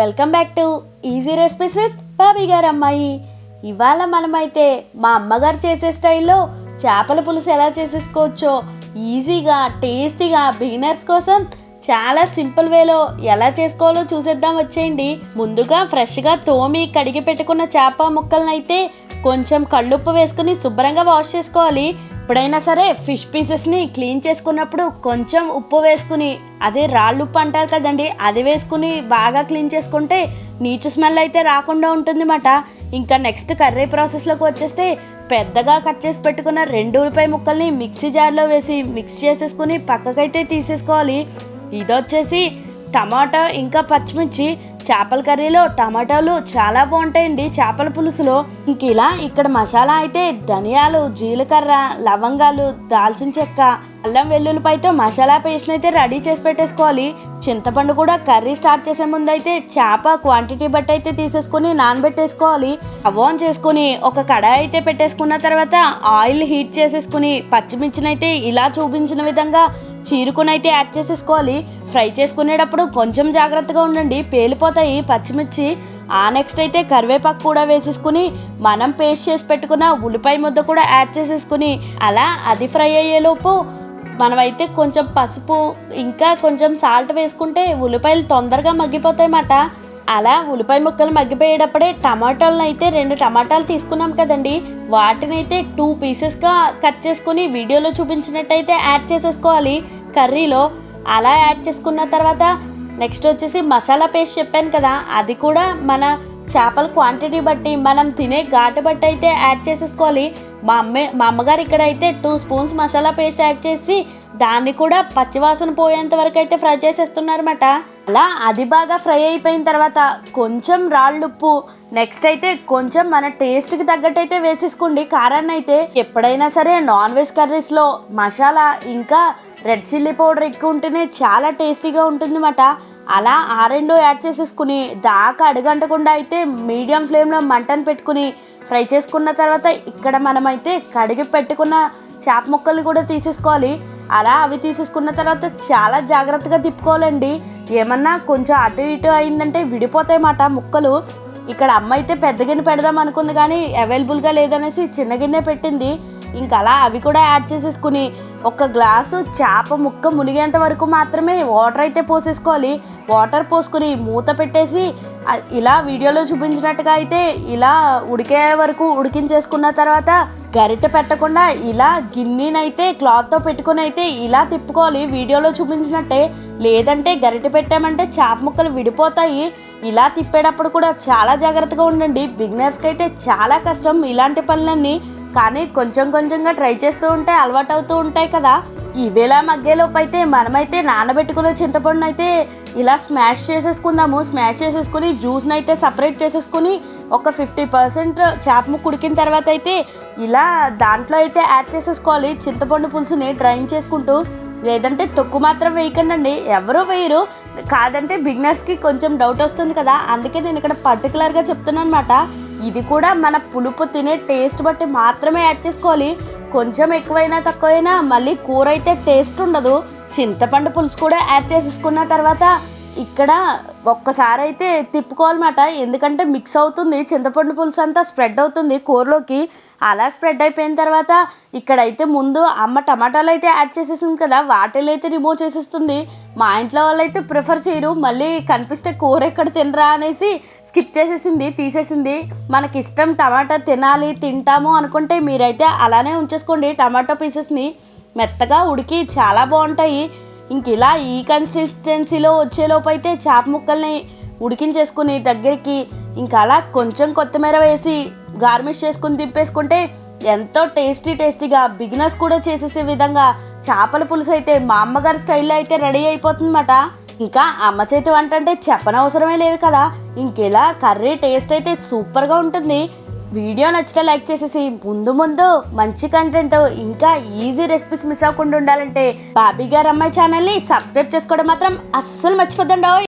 Welcome back to easy recipes with Bobby గారు అమ్మాయి. ఇవాళ మనమైతే మా అమ్మగారు చేసే స్టైల్లో చేపల పులుసు ఎలా చేసేసుకోవచ్చో ఈజీగా టేస్టీగా బిగినర్స్ కోసం చాలా సింపుల్ వేలో ఎలా చేసుకోవాలో చూసేద్దాం వచ్చేయండి. ముందుగా ఫ్రెష్గా తోమి కడిగి పెట్టుకున్న చేప ముక్కలను అయితే కొంచెం కళ్ళుప్పు వేసుకుని శుభ్రంగా వాష్ చేసుకోవాలి. ఎప్పుడైనా సరే ఫిష్ పీసెస్ని క్లీన్ చేసుకున్నప్పుడు కొంచెం ఉప్పు వేసుకుని అదే రాళ్ళు ఉప్పు అంటారు కదండి అది వేసుకుని బాగా క్లీన్ చేసుకుంటే నీచు స్మెల్ అయితే రాకుండా ఉంటుంది మాట ఇంకా నెక్స్ట్ కర్రీ ప్రాసెస్లోకి వచ్చేస్తే పెద్దగా కట్ చేసి పెట్టుకున్న రెండు ఉల్లిపాయ ముక్కల్ని మిక్సీ జార్లో వేసి మిక్స్ చేసేసుకుని పక్కకైతే తీసేసుకోవాలి. ఇది వచ్చేసి టమాటా ఇంకా పచ్చిమిర్చి చేపల కర్రీలో టమాటాలు చాలా బాగుంటాయండి. చేపల పులుసులో ఇంక ఇలా ఇక్కడ మసాలా అయితే ధనియాలు జీలకర్ర లవంగాలు దాల్చిన చెక్క అల్లం వెల్లుల్లిపాయతో మసాలా పేస్ట్ అయితే రెడీ చేసి పెట్టేసుకోవాలి. చింతపండు కూడా కర్రీ స్టార్ట్ చేసే ముందు అయితే చేప క్వాంటిటీ బట్టి అయితే తీసేసుకుని నానబెట్టేసుకోవాలి. స్టవ్ ఆన్ చేసుకుని ఒక కడాయి అయితే పెట్టేసుకున్న తర్వాత ఆయిల్ హీట్ చేసేసుకుని పచ్చిమిర్చినైతే ఇలా చూపించిన విధంగా చీరుకునైతే యాడ్ చేసేసుకోవాలి. ఫ్రై చేసుకునేటప్పుడు కొంచెం జాగ్రత్తగా ఉండండి. పేలిపోతాయి పచ్చిమిర్చి. ఆ నెక్స్ట్ అయితే కరివేపాకు కూడా వేసేసుకుని మనం పేస్ట్ చేసి పెట్టుకున్న ఉల్లిపాయ ముద్ద కూడా యాడ్ చేసేసుకుని అలా అది ఫ్రై అయ్యేలోపు మనమైతే కొంచెం పసుపు ఇంకా కొంచెం సాల్ట్ వేసుకుంటే ఉల్లిపాయలు తొందరగా మగ్గిపోతాయి మాట అలా ఉల్లిపాయ ముక్కలు మగ్గిపోయేటప్పుడే టమాటాలను అయితే రెండు టమాటాలు తీసుకున్నాం కదండి. వాటిని అయితే టూ పీసెస్గా కట్ చేసుకుని వీడియోలో చూపించినట్టయితే యాడ్ చేసేసుకోవాలి. కర్రీలో అలా యాడ్ చేసుకున్న తర్వాత నెక్స్ట్ వచ్చేసి మసాలా పేస్ట్ చెప్పాను కదా అది కూడా మన చేపల క్వాంటిటీ బట్టి మనం తినే ఘాటు బట్టి అయితే యాడ్ చేసేసుకోవాలి. మా అమ్మే మా అమ్మగారు ఇక్కడ అయితే two spoons masala paste add చేసి దాన్ని కూడా పచ్చివాసన పోయేంత వరకు అయితే ఫ్రై చేసేస్తున్నారన్నమాట. అలా అది బాగా ఫ్రై అయిపోయిన తర్వాత కొంచెం రాళ్ళుప్పు నెక్స్ట్ అయితే కొంచెం మన టేస్ట్కి తగ్గట్టు అయితే వేసేసుకోండి. కారాన్ని అయితే ఎప్పుడైనా సరే నాన్ వెజ్ కర్రీస్లో మసాలా ఇంకా రెడ్ చిల్లీ పౌడర్ ఎక్కువ ఉంటేనే చాలా టేస్టీగా ఉంటుందన్నమాట. అలా ఆ రెండు యాడ్ చేసేసుకుని దాకా అడుగంటకుండా అయితే మీడియం ఫ్లేమ్లో మంటను పెట్టుకుని ఫ్రై చేసుకున్న తర్వాత ఇక్కడ మనమైతే కడిగి పెట్టుకున్న చేప ముక్కలు కూడా తీసేసుకోవాలి. అలా అవి తీసేసుకున్న తర్వాత చాలా జాగ్రత్తగా తిప్పుకోవాలండి. ఏమన్నా కొంచెం అటు ఇటు అయిందంటే విడిపోతాయి మాట ముక్కలు. ఇక్కడ అమ్మ అయితే పెద్ద గిన్నె పెడదాం అనుకుంది కానీ అవైలబుల్గా లేదనేసి చిన్న గిన్నె పెట్టింది. ఇంకా అలా అవి కూడా యాడ్ చేసేసుకుని ఒక గ్లాసు చేప ముక్క మునిగేంత వరకు మాత్రమే వాటర్ అయితే పోసేసుకోవాలి. వాటర్ పోసుకుని మూత పెట్టేసి ఇలా వీడియోలో చూపించినట్టుగా అయితే ఇలా ఉడికే వరకు ఉడికించేసుకున్న తర్వాత గరిట పెట్టకుండా ఇలా గిన్నెనైతే క్లాత్తో పెట్టుకుని అయితే ఇలా తిప్పుకోవాలి. వీడియోలో చూపించినట్టే లేదంటే గరిట పెట్టామంటే చేప ముక్కలు విడిపోతాయి. ఇలా తిప్పేటప్పుడు కూడా చాలా జాగ్రత్తగా ఉండండి. బిగినర్స్కి అయితే చాలా కష్టం ఇలాంటి పనులన్నీ. కానీ కొంచెం కొంచెంగా ట్రై చేస్తూ ఉంటే అలవాటు అవుతూ ఉంటాయి కదా. ఇవేలా మగ్గేలోపు అయితే మనమైతే నానబెట్టుకునే చింతపండు అయితే ఇలా స్మాష్ చేసేసుకుందాము. స్మాష్ చేసేసుకుని జ్యూస్ని అయితే సపరేట్ చేసేసుకుని ఒక ఫిఫ్టీ పర్సెంట్ చేప ముక్కు ఉడికిన తర్వాత అయితే ఇలా దాంట్లో అయితే యాడ్ చేసేసుకోవాలి. చింతపండు పులుసుని డ్రైన్ చేసుకుంటూ లేదంటే తొక్కు మాత్రం వేయకండి ఎవరూ వేయరు. కాదంటే బిగినర్స్కి కొంచెం డౌట్ వస్తుంది కదా. అందుకే నేను ఇక్కడ పర్టికులర్గా చెప్తున్నాను అనమాట ఇది కూడా మన పులుపు తినే టేస్ట్ బట్టి మాత్రమే యాడ్ చేసుకోవాలి. కొంచెం ఎక్కువైనా తక్కువైనా మళ్ళీ కూర అయితే టేస్ట్ ఉండదు. చింతపండు పులుసు కూడా యాడ్ చేసేసుకున్న తర్వాత ఇక్కడ ఒక్కసారి అయితే తిప్పుకోవాలన్నమాట. ఎందుకంటే మిక్స్ అవుతుంది చింతపండు పులుసు అంతా స్ప్రెడ్ అవుతుంది కూరలోకి. అలా స్ప్రెడ్ అయిపోయిన తర్వాత ఇక్కడైతే ముందు అమ్మ టమాటాలు అయితే యాడ్ చేసేసింది కదా వాటిని అయితే రిమూవ్ చేసేస్తుంది. మా ఇంట్లో వాళ్ళు అయితే ప్రిఫర్ చేయరు మళ్ళీ కనిపిస్తే కూర ఎక్కడ తినరా అనేసి స్కిప్ చేసేసింది తీసేసింది. మనకి ఇష్టం టమాటా తినాలి తింటాము అనుకుంటే మీరైతే అలానే ఉంచేసుకోండి టమాటో పీసెస్ని మెత్తగా ఉడికి చాలా బాగుంటాయి. ఇంక ఇలా ఈ కన్సిస్టెన్సీలో వచ్చేలోపైతే చేప ముక్కల్ని ఉడికించేసుకుని దగ్గరికి ఇంకా అలా కొంచెం కొత్తిమీర వేసి గార్నిష్ చేసుకుని దింపేసుకుంటే ఎంతో టేస్టీ టేస్టీగా బిగినర్స్ కూడా చేసేసే విధంగా చేపల పులుసు అయితే మా అమ్మగారి స్టైల్లో అయితే రెడీ అయిపోతుందన్నమాట. ఇంకా అమ్మ చేతి వంట అంటే చెప్పనవసరమే లేదు కదా. ఇంకెలా కర్రీ టేస్ట్ అయితే సూపర్గా ఉంటుంది. వీడియో నచ్చితే లైక్ చేసేసి ముందు ముందు మంచి కంటెంట్ ఇంకా ఈజీ రెసిపీస్ మిస్ అవ్వకుండా ఉండాలంటే బాబీ గారు అమ్మాయి ఛానల్ని సబ్స్క్రైబ్ చేసుకోవడం మాత్రం అస్సలు మర్చిపోద్దండి